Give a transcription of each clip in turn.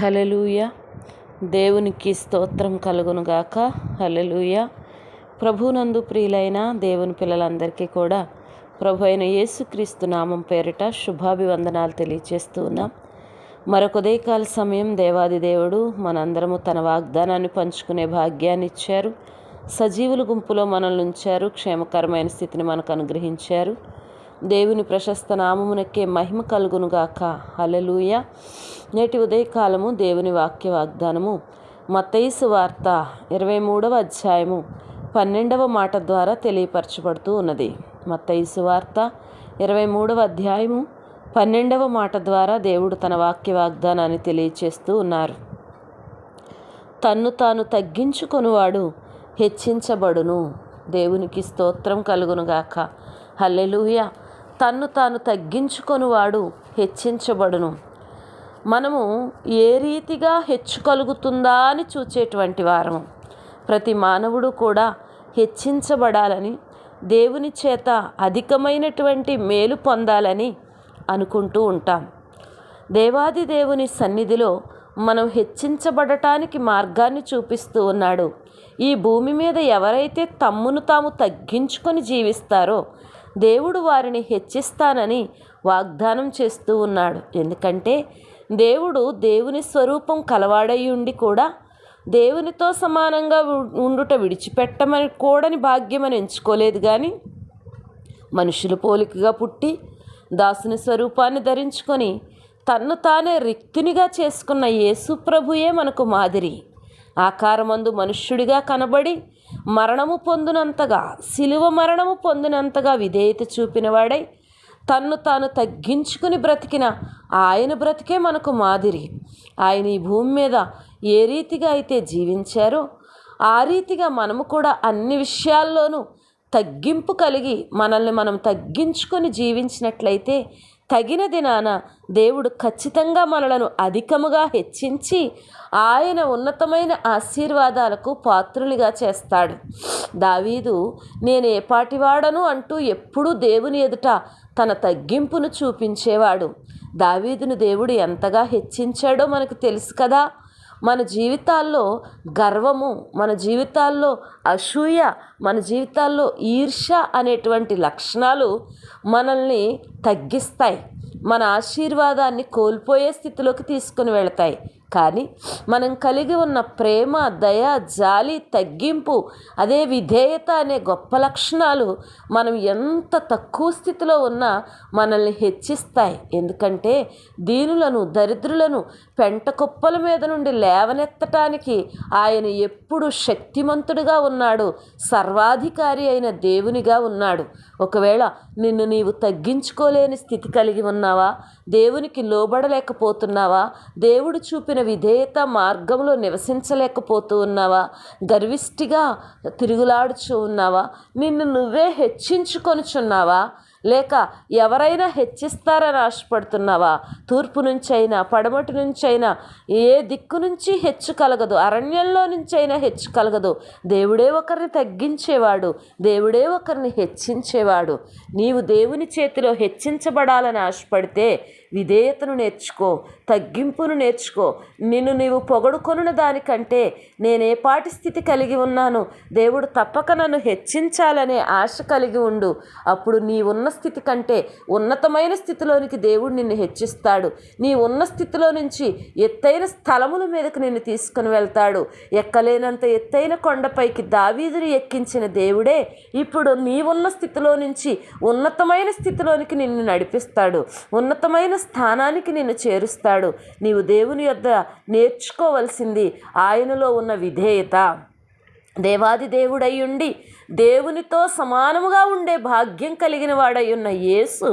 Hallelujah దేవునికి స్తోత్రం కలుగునుగాక హలెలూయ ప్రభునందు ప్రియులైన దేవుని పిల్లలందరికీ కూడా ప్రభు అయిన యేసుక్రీస్తు నామం పేరిట శుభాభివందనాలు తెలియచేస్తూ ఉన్నాం. మరొక ఉదయకాల సమయం దేవాది దేవుడు మనందరము తన వాగ్దానాన్ని పంచుకునే భాగ్యాన్ని ఇచ్చారు. సజీవుల గుంపులో మనల్ని ఉంచారు. క్షేమకరమైన స్థితిని మనకు అనుగ్రహించారు. దేవుని ప్రశస్త నామమునకే మహిమ కలుగునుగాక. హలలుయ నేటి ఉదయకాలము దేవుని వాక్య వాగ్దానము మత్తయిసు వార్త ఇరవై మూడవ అధ్యాయము పన్నెండవ మాట ద్వారా తెలియపరచబడుతూ ఉన్నది. మత్తయిసు వార్త ఇరవై మూడవ అధ్యాయము పన్నెండవ మాట ద్వారా దేవుడు తన వాక్య వాగ్దానాన్ని తెలియచేస్తూ ఉన్నారు. తన్ను తాను తగ్గించుకొనివాడు హెచ్చించబడును. దేవునికి స్తోత్రం కలుగునుగాక. హల్లెలూయ. తన్ను తాను తగ్గించుకొనివాడు హెచ్చించబడును. మనము ఏ రీతిగా హెచ్చుకలుగుతుందా అని చూచేటువంటి వారము. ప్రతి మానవుడు కూడా హెచ్చించబడాలని దేవుని చేత అధికమైనటువంటి మేలు పొందాలని అనుకుంటూ ఉంటాం. దేవాది దేవుని సన్నిధిలో మనం హెచ్చించబడటానికి మార్గాన్ని చూపిస్తూ ఉన్నాడు. ఈ భూమి మీద ఎవరైతే తమ్మును తాము తగ్గించుకొని జీవిస్తారో దేవుడు వారిని హెచ్చిస్తానని వాగ్దానం చేస్తూ ఉన్నాడు. ఎందుకంటే దేవుడు దేవుని స్వరూపం కలవాడై ఉండి కూడా దేవునితో సమానంగా ఉండుట విడిచిపెట్టమని కూడని భాగ్యమని ఎంచుకోలేదు కానీ మనుషుల పోలికగా పుట్టి దాసుని స్వరూపాన్ని ధరించుకొని తన్ను తానే రిక్తునిగా చేసుకున్న యేసు ప్రభుయే మనకు మాదిరి. ఆకారమందు మనుష్యుడిగా కనబడి మరణము పొందినంతగా శిలువ మరణము పొందినంతగా విధేయత చూపినవాడై తన్ను తాను తగ్గించుకుని బ్రతికిన ఆయన బ్రతికే మనకు మాదిరి. ఆయన ఈ భూమి మీద ఏ రీతిగా అయితే జీవించారో ఆ రీతిగా మనము కూడా అన్ని విషయాల్లోనూ తగ్గింపు కలిగి మనల్ని మనం తగ్గించుకొని జీవించినట్లయితే తగిన దినాన దేవుడు ఖచ్చితంగా మనలను అధికముగా హెచ్చించి ఆయన ఉన్నతమైన ఆశీర్వాదాలకు పాత్రులుగా చేస్తాడు. దావీదు నేను ఏ పాటివాడను అంటూ ఎప్పుడూ దేవుని ఎదుట తన తగ్గింపును చూపించేవాడు. దావీదును దేవుడు ఎంతగా హెచ్చించాడో మనకు తెలుసు కదా. మన జీవితాల్లో గర్వము మన జీవితాల్లో అసూయ మన జీవితాల్లో ఈర్ష అనేటువంటి లక్షణాలు మనల్ని తగ్గిస్తాయి. మన ఆశీర్వాదాన్ని కోల్పోయే స్థితిలోకి తీసుకుని వెళతాయి. కానీ మనం కలిగి ఉన్న ప్రేమ దయ జాలి తగ్గింపు అదే విధేయత అనే గొప్ప లక్షణాలు మనం ఎంత తక్కువ స్థితిలో ఉన్నా మనల్ని హెచ్చిస్తాయి. ఎందుకంటే దీనులను దరిద్రులను పెంట కుప్పల మీద నుండి లేవనెత్తటానికి ఆయన ఎప్పుడు శక్తిమంతుడుగా ఉన్నాడు సర్వాధికారి అయిన దేవునిగా ఉన్నాడు. ఒకవేళ నిన్ను నీవు తగ్గించుకోలేని స్థితి కలిగి ఉన్నావా? దేవునికి లోబడలేకపోతున్నావా? దేవుడు చూపిన విధేయత మార్గంలో నివసించలేకపోతూ ఉన్నావా గర్విష్టిగా తిరుగులాడుచు ఉన్నావా? నిన్ను నువ్వే హెచ్చించుకొనుచున్నావా? లేక ఎవరైనా హెచ్చిస్తారని ఆశపడుతున్నావా? తూర్పు నుంచి అయినా పడమటి నుంచి అయినా ఏ దిక్కు నుంచి హెచ్చు కలగదు. అరణ్యంలో నుంచైనా హెచ్చు కలగదు. దేవుడే ఒకరిని తగ్గించేవాడు. దేవుడే ఒకరిని హెచ్చించేవాడు. నీవు దేవుని చేతిలో హెచ్చించబడాలని ఆశపడితే విధేయతను నేర్చుకో తగ్గింపును నేర్చుకో. నిన్ను నీవు పొగడుకొనున్న దానికంటే నేనే పాటి స్థితి కలిగి ఉన్నాను. దేవుడు తప్పక నన్ను హెచ్చించాలనే ఆశ కలిగి ఉండు. అప్పుడు నీవున్న ఉన్న స్థితి కంటే ఉన్నతమైన స్థితిలోనికి దేవుడు నిన్ను హెచ్చిస్తాడు. నీ ఉన్న స్థితిలో నుంచి ఎత్తైన స్థలముల మీదకు నిన్ను తీసుకుని వెళ్తాడు. ఎక్కలేనంత ఎత్తైన కొండపైకి దావీదుని ఎక్కించిన దేవుడే ఇప్పుడు నీ ఉన్న స్థితిలో నుంచి ఉన్నతమైన స్థితిలోనికి నిన్ను నడిపిస్తాడు. ఉన్నతమైన స్థానానికి నిన్ను చేరుస్తాడు. నీవు దేవుని యొద్ద నేర్చుకోవలసింది ఆయనలో ఉన్న విధేయత. దేవాది దేవుడయ్యుండి దేవునితో సమానముగా ఉండే భాగ్యం కలిగిన వాడై ఉన్న యేసు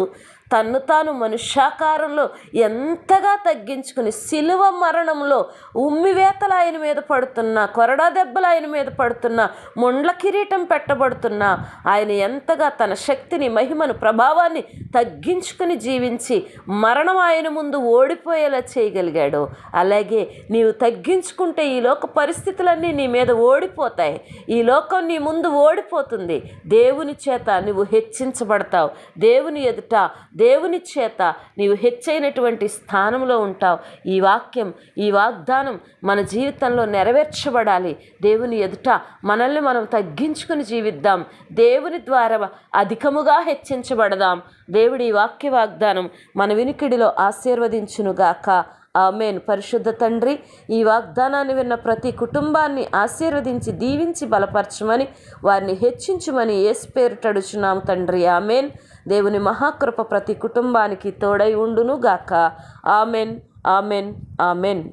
తన్ను తాను మనుష్యాకారంలో ఎంతగా తగ్గించుకుని సిలువ మరణంలో ఉమ్మివేతలు ఆయన మీద పడుతున్నా కొరడా దెబ్బలు ఆయన మీద పడుతున్నా ముండ్ల కిరీటం పెట్టబడుతున్నా ఆయన ఎంతగా తన శక్తిని మహిమను ప్రభావాన్ని తగ్గించుకుని జీవించి మరణం ఆయన ముందు ఓడిపోయేలా చేయగలిగాడు అలాగే నీవు తగ్గించుకుంటే ఈ లోక పరిస్థితులన్నీ నీ మీద ఓడిపోతాయి. ఈ లోకం నీ ముందు ఓడిపోతుంది. దేవుని చేత నువ్వు హెచ్చించబడతావు. దేవుని ఎదుట దేవుని చేత నీవు హెచ్చైనటువంటి స్థానంలో ఉంటావు. ఈ వాక్యం ఈ వాగ్దానం మన జీవితంలో నెరవేర్చబడాలి. దేవుని ఎదుట మనల్ని మనం తగ్గించుకుని జీవిద్దాం. దేవుని ద్వారా అధికముగా హెచ్చించబడదాం. దేవుడి ఈ వాక్య వాగ్దానం మన వినికిడిలో ఆశీర్వదించునుగాక ఆమెన్. పరిశుద్ధ తండ్రి ఈ వాగ్దానాన్ని విన్న ప్రతి కుటుంబాన్ని ఆశీర్వదించి దీవించి బలపరచమని వారిని హెచ్చించమని ఏసు పేరుటడుచున్నాం తండ్రి. ఆమెన్. దేవుని మహాకృప ప్రతి కుటుంబానికి తోడై ఉండును గాక ఆమెన్ ఆమెన్ ఆమెన్.